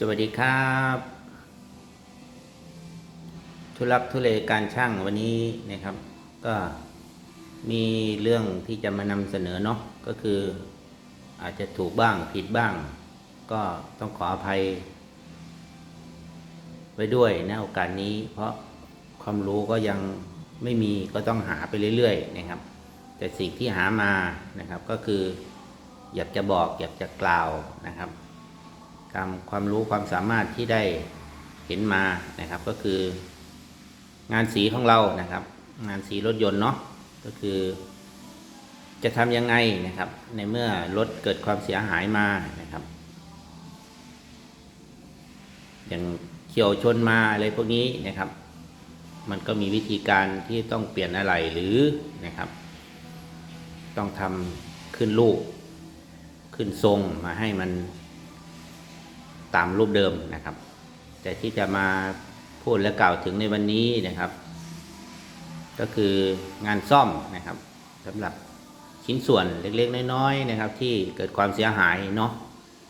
สวัสดีครับ ทุลักทุเลการช่างวันนี้นะครับ ก็มีเรื่องที่จะมานำเสนอเนาะก็คืออาจจะถูกบ้างผิดบ้าง ก็ต้องขออภัย ไว้ด้วยในโอกาสนี้ เพราะความรู้ก็ยังไม่มีก็ต้องหาไปเรื่อยๆนะครับ แต่สิ่งที่หามานะครับก็คือ อยากจะบอกอยากจะกล่าวนะครับ ตามความรู้ความสามารถที่ได้เห็นมานะครับ ก็คืองานสีของเรานะครับ งานสีรถยนต์เนาะก็คือ จะทำยังไงนะครับ ในเมื่อรถเกิดความเสียหายมานะครับ อย่างเฉียวชนมาอะไรพวกนี้นะครับ มันก็มีวิธีการที่ต้องเปลี่ยนอะไรหรือนะครับ ต้องทำขึ้นรูปขึ้นทรงมาให้มัน ตามรูปเดิมนะครับ แต่ที่จะมาพูดและกล่าวถึงในวันนี้นะครับ ก็คืองานซ่อมนะครับสำหรับชิ้นส่วนเล็กๆ น้อยๆนะครับ ที่เกิดความเสียหายเนาะ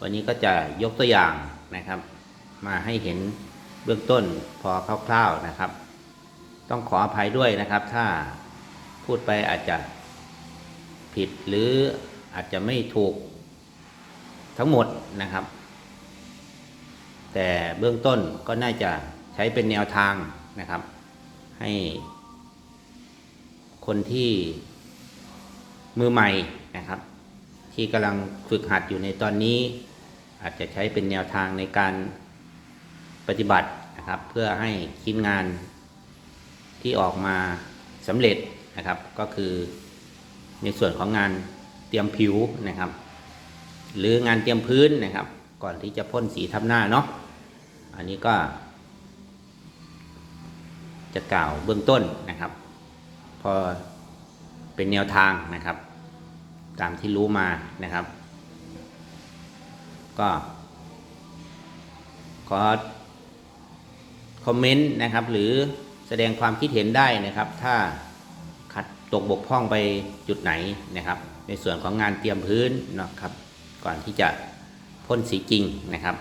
วันนี้ก็จะยกตัวอย่างนะครับ มาให้เห็นเบื้องต้นพอคร่าวๆนะครับ ต้องขออภัยด้วยนะครับ ถ้าพูดไปอาจจะผิดหรืออาจจะไม่ถูกทั้งหมดนะครับ แต่เบื้องต้นก็น่าจะใช้เป็นแนวทางนะครับ ให้คนที่มือใหม่นะครับ ที่กำลังฝึกหัดอยู่ในตอนนี้ อาจจะใช้เป็นแนวทางในการปฏิบัตินะครับ เพื่อให้ชิ้นงานที่ออกมาสำเร็จนะครับ ก็คือในส่วนของงานเตรียมผิวนะครับ หรืองานเตรียมพื้นนะครับ ก่อนที่จะพ่นสีทับหน้าเนาะ อันนี้ก็ จะกล่าวเบื้องต้นนะครับ พอเป็นแนวทางนะครับ ตามที่รู้มานะครับ ก็ขอคอมเมนต์นะครับ หรือแสดงความคิดเห็นได้นะครับ ถ้าขัดตกบกพร่องไปจุดไหนนะครับ ในส่วนของงานเตรียมพื้นนะครับ ก่อนที่จะพ่นสีจริงนะครับ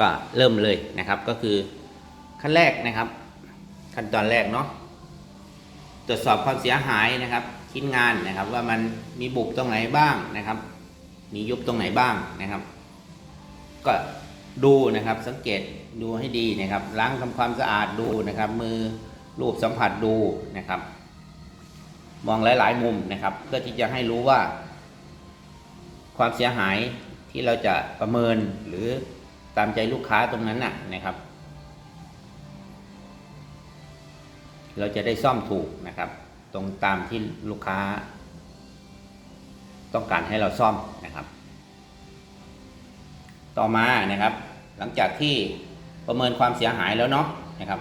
ก็เริ่มเลยนะครับก็คือขั้นแรกนะครับ ขั้นตอนแรกเนาะตรวจสอบความเสียหายนะครับ ชิ้นงานนะครับว่ามันมีบุบตรงไหนบ้างนะครับ มียุบตรงไหนบ้างนะครับ ก็ดูนะครับสังเกตดูให้ดีนะครับ ล้างทำความสะอาดดูนะครับ มือรูปสัมผัสดูนะครับ มองหลาย ๆ มุมนะครับ เพื่อที่จะให้รู้ว่า ความเสียหายที่เราจะประเมินหรือ ตามใจลูกค้าตรงนั้นน่ะนะครับ เราจะได้ซ่อมถูกนะครับ ตรงตามที่ลูกค้า ต้องการให้เราซ่อมนะครับ ต่อมานะครับ หลังจากที่ประเมินความเสียหายแล้วเนาะนะครับ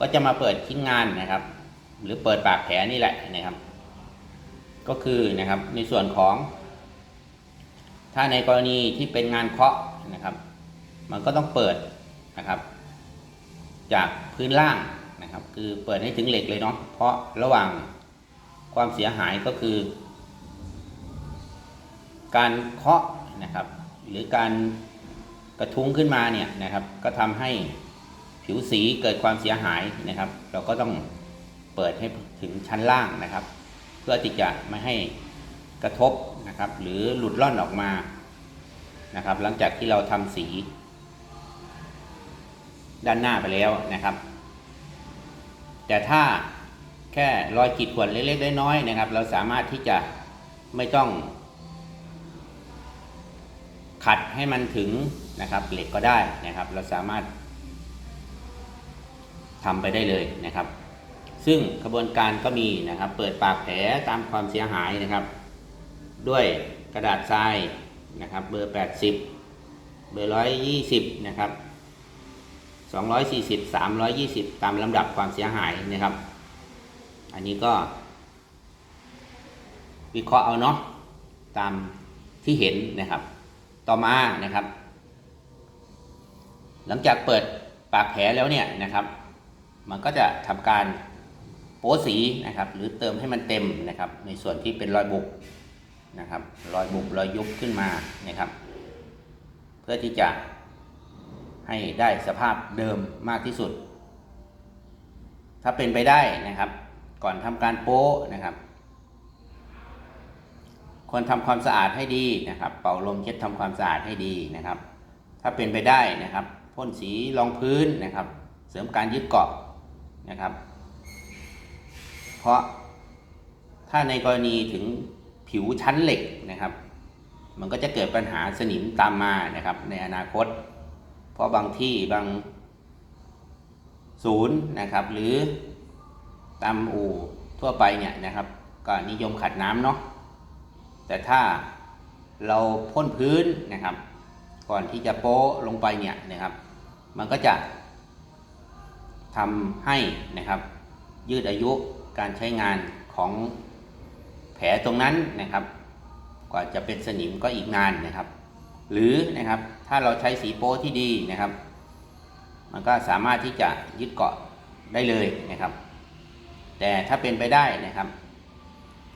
ก็จะมาเปิดชิ้นงานนะครับ หรือเปิดปากแผลนี่แหละนะครับ ก็คือนะครับในส่วนของ ถ้าในกรณีที่เป็นงานเคาะนะครับ มันก็ต้องเปิดนะครับ จากพื้นล่างนะครับ คือเปิดให้ถึงเหล็กเลยเนาะเพราะระหว่างความเสียหายก็คือ การเคาะนะครับ หรือการกระทุ้งขึ้นมาเนี่ยนะครับ ก็ทำให้ผิวสีเกิดความเสียหายนะครับ เราก็ต้องเปิดให้ถึงชั้นล่างนะครับ เพื่อที่จะไม่ให้กระทบนะครับ หรือหลุดล่อนออกมานะครับ หลังจากที่เราทำสี ด้านหน้าไปแล้วนะครับ แต่ถ้าแค่รอยขีดข่วนเล็กๆน้อยๆนะครับ เราสามารถที่จะไม่ต้อง ขัดให้มันถึงนะครับเหล็กก็ได้นะครับ เราสามารถทำไปได้เลยนะครับ ซึ่งกระบวนการก็มีนะครับ เปิดปากแผลตามความเสียหายนะครับ ด้วยกระดาษทรายนะครับ เบอร์ 80 เบอร์ 120 นะครับ 240 320 ตามลำดับความเสียหายนะครับ อันนี้ก็ วิเคราะห์เอาเนาะตามที่เห็นนะครับ ต่อมานะครับ หลังจากเปิดปากแผลแล้วเนี่ยนะครับ มันก็จะทำการโป๊สีนะครับ หรือเติมให้มันเต็มนะครับ ในส่วนที่เป็นรอยบุบนะครับ รอยบุบรอยยุบขึ้นมานะครับ เพื่อที่จะ ให้ได้สภาพเดิมมากที่สุด ถ้าเป็นไปได้นะครับ ก่อนทำการโป๊นะครับควรทำความสะอาดให้ดีนะครับ เป่าลมเช็ดทำความสะอาดให้ดีนะครับ ถ้าเป็นไปได้นะครับพ่นสีรองพื้นนะครับ เสริมการยึดเกาะนะครับ เพราะถ้าในกรณีถึงผิวชั้นเหล็กนะครับ มันก็จะเกิดปัญหาสนิมตามมานะครับ ในอนาคต เพราะบางที่บางศูนย์นะครับ หรือตามอู่ทั่วไปเนี่ยนะครับ ก็นิยมขัดน้ำเนาะแต่ถ้าเราพ่นพื้นนะครับ ก่อนที่จะโป๊ลงไปเนี่ยนะครับ มันก็จะทำให้นะครับ ยืดอายุการใช้งานของแผลตรงนั้นนะครับ กว่าจะเป็นสนิมก็อีกนานนะครับ หรือนะครับ ถ้าเราใช้สีโป๊ที่ดีนะครับ มันก็สามารถที่จะยึดเกาะได้เลยนะครับ แต่ถ้าเป็นไปได้นะครับ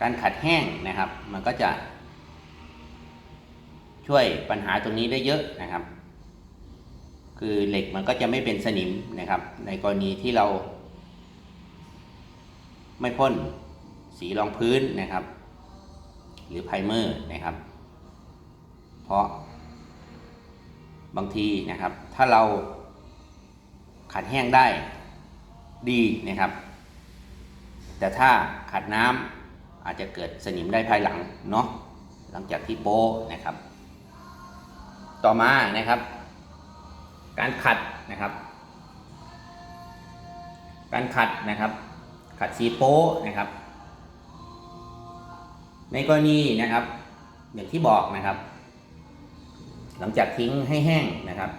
การขัดแห้งนะครับ มันก็จะ ช่วยปัญหาตรงนี้ได้เยอะนะครับ คือเหล็กมันก็จะไม่เป็นสนิมนะครับ ในกรณีที่เรา ไม่พ่นสีรองพื้นนะครับ หรือไพรเมอร์นะครับ เพราะ บางทีนะครับ ถ้าเราขัดแห้งได้ดีนะครับ แต่ถ้าขัดน้ำอาจจะเกิดสนิมได้ภายหลังเนาะหลังจากที่โป้นะครับ ต่อมานะครับ การขัดนะครับ การขัดนะครับ ขัดสีโป้นะครับ ในกรณีนะครับอย่างที่บอกนะครับ หลังจากทิ้งให้แห้งนะครับ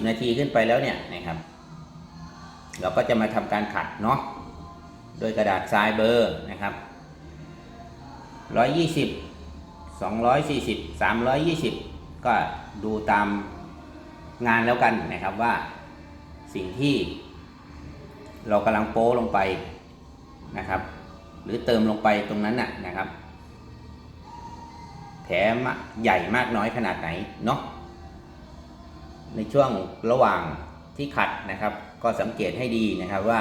30 นาทีขึ้นไปแล้วเนี่ยนะครับ เราก็จะมาทำการขัดเนาะโดยกระดาษทรายเบอร์นะครับ 120 240 320 ก็ดูตามงานแล้วกันนะครับว่าสิ่งที่เรากำลังโป้ลงไปนะครับ หรือเติมลงไปตรงนั้นน่ะนะครับ ลใหญ่มากน้อยขนาดไหนเนาะในช่วงระหว่างที่ขัดนะครับ ก็สังเกตให้ดีนะครับว่า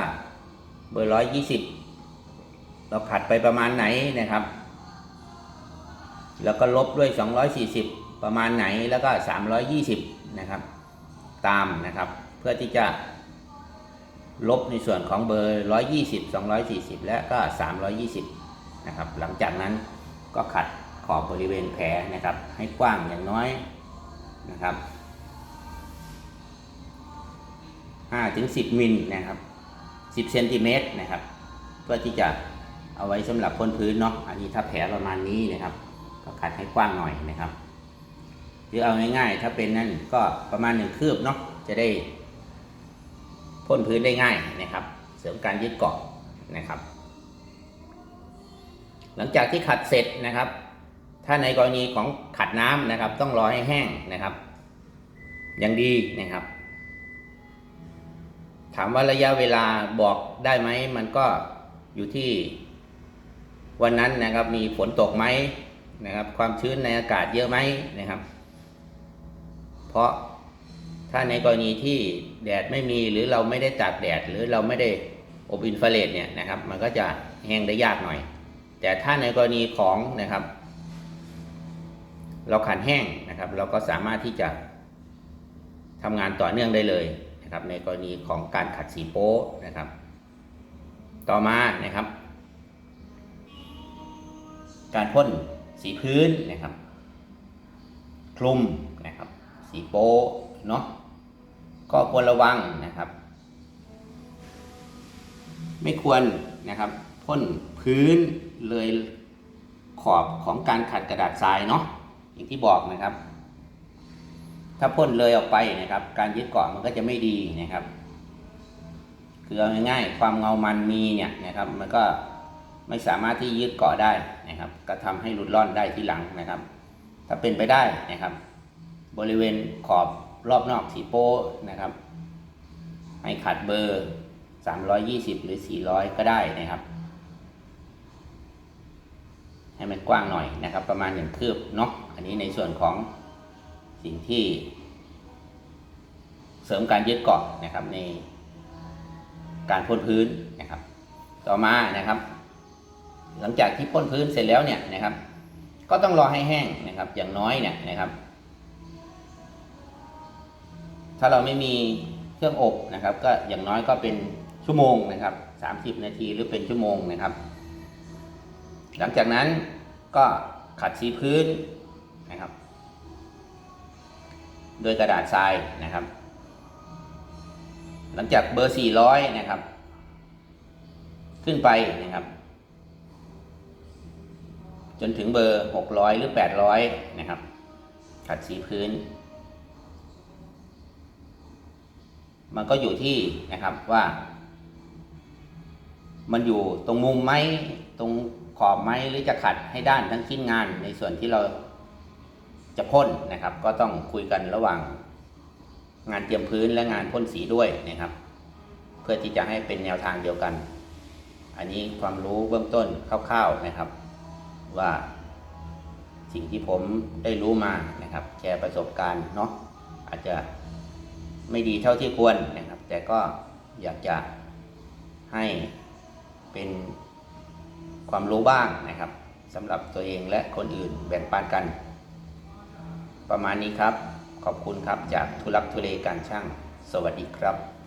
เบอร์ร้อยยี่สิบเราขัดไปประมาณไหนนะครับ แล้วก็ลบด้วย 240 ประมาณไหนแล้วก็ 320 นะครับ ตามนะครับ เพื่อที่จะลบในส่วนของเบอร์ 120 240 และก็ 320 นะครับ หลังจากนั้นก็ขัด ขอบบริเวณแผลนะครับ ให้กว้างอย่างน้อยนะครับ5ถึง10มิลนะครับ10เซนติเมตรนะครับ เพื่อที่จะเอาไว้สำหรับพ่นพื้นเนาะอันนี้ถ้าแผลประมาณนี้นะครับ ก็ขัดให้กว้างหน่อยนะครับหรือเอาง่ายๆ ถ้าเป็นนั่นก็ประมาณหนึ่งคืบเนาะจะได้พ่นพื้นได้ง่ายนะครับ เสริมการยึดเกาะนะครับ หลังจากที่ขัดเสร็จนะครับ ถ้าในกรณีของขัดน้ำนะครับ ต้องรอให้แห้งนะครับอย่างดีนะครับ ถามว่าระยะเวลาบอกได้ไหมมันก็อยู่ที่ วันนั้นนะครับ มีฝนตกไหมนะครับ ความชื้นในอากาศเยอะไหมนะครับ เพราะถ้าในกรณีที่แดดไม่มีหรือเราไม่ได้ตากแดด หรือเราไม่ได้อบอินฟราเรดเนี่ยนะครับ มันก็จะแห้งได้ยากหน่อย แต่ถ้าในกรณีของนะครับ เราขันแห้งนะครับ เราก็สามารถที่จะทำงานต่อเนื่องได้เลยนะครับ ในกรณีของการขัดสีโป๊นะครับ ต่อมานะครับ การพ่นสีพื้นนะครับคลุมนะครับ สีโป๊เนาะก็ควรระวังนะครับ ไม่ควรนะครับพ่นพื้นเลยขอบของการขัดกระดาษทรายเนาะ อย่างที่บอกนะครับ ถ้าพ่นเลยออกไปนะครับ การยึดเกาะมันก็จะไม่ดีนะครับ คือเอาง่ายๆความเงามันมีเนี่ยนะครับ มันก็ไม่สามารถที่ยึดเกาะได้นะครับ ก็ทำให้หลุดร่อนได้ที่หลังนะครับ ถ้าเป็นไปได้นะครับ บริเวณขอบรอบนอกสีโป้นะครับ ให้ขัดเบอร์ 320 หรือ 400 ก็ได้นะครับ ให้มันกว้างหน่อยนะครับ ประมาณหนึ่งคืบเนาะอันนี้ในส่วนของสิ่งที่ เสริมการยึดเกาะนะครับในการพ่นพื้นนะครับ ต่อมานะครับ หลังจากที่พ่นพื้นเสร็จแล้วเนี่ยนะครับ ก็ต้องรอให้แห้งนะครับ อย่างน้อยเนี่ยนะครับ ถ้าเราไม่มีเครื่องอบนะครับ ก็อย่างน้อยก็เป็นชั่วโมงนะครับสามสิบนาทีหรือเป็นชั่วโมงนะครับ หลังจากนั้นก็ขัดสีพื้นนะครับ โดยกระดาษทรายนะครับ หลังจากเบอร์ 400 นะครับ ขึ้นไปนะครับ จนถึงเบอร์ 600 หรือ 800 นะครับ ขัดสีพื้น มันก็อยู่ที่นะครับว่า มันอยู่ตรงมุมไหมตรง ขอบไหมหรือจะขัดให้ด้านทั้งชิ้นงานในส่วนที่เราจะพ่นนะครับ ก็ต้องคุยกันระหว่างงานเตรียมพื้นและงานพ่นสีด้วยนะครับ เพื่อที่จะให้เป็นแนวทางเดียวกัน อันนี้ความรู้เบื้องต้นคร่าวๆนะครับ ว่าสิ่งที่ผมได้รู้มานะครับแชร์ประสบการณ์เนาะอาจจะไม่ดีเท่าที่ควรนะครับ แต่ก็อยากจะให้เป็น ความรู้บ้างนะครับสำหรับตัวเองและคนอื่นแบ่งปันกัน ประมาณนี้ครับ ขอบคุณครับจากทุลักทุเลการช่าง สวัสดีครับ